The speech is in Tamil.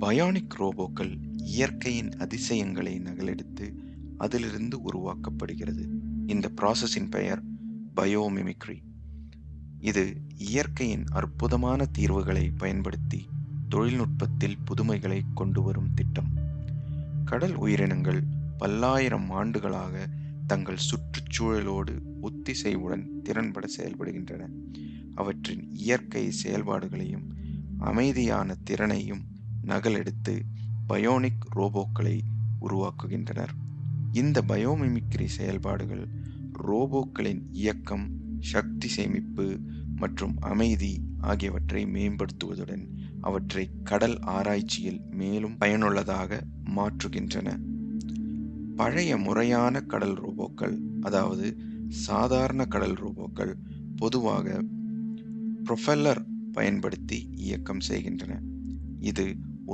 பயானிக் ரோபோக்கள் இயற்கையின் அதிசயங்களை நகலெடுத்து அதிலிருந்து உருவாக்கப்படுகிறது. இந்த ப்ராசஸின் பெயர் பயோமிமிக்ரி இது இயற்கையின் அற்புதமான தீர்வுகளை பயன்படுத்தி தொழில்நுட்பத்தில் புதுமைகளை கொண்டு வரும் திட்டம். கடல் உயிரினங்கள் பல்லாயிரம் ஆண்டுகளாக தங்கள் சுற்றுச்சூழலோடு ஒத்திசைவுடன் திறன்பட செயல்படுகின்றன. அவற்றின் இயற்கை செயல்பாடுகளையும் அமைதியான திறனையும் நகலெடுத்து பயோனிக் ரோபோக்களை உருவாக்குகின்றனர். இந்த பயோமிமிக்ரி செயல்பாடுகள் ரோபோக்களின் இயக்கம் சக்தி சேமிப்பு மற்றும் அமைதி ஆகியவற்றை மேம்படுத்துவதுடன் அவற்றை கடல் ஆராய்ச்சியில் மேலும் பயனுள்ளதாக மாற்றுகின்றன. பழைய முறையான கடல் ரோபோக்கள் அதாவது சாதாரண கடல் ரோபோக்கள் பொதுவாக ப்ரொஃபெல்லர் பயன்படுத்தி இயக்கம் செய்கின்றன. இது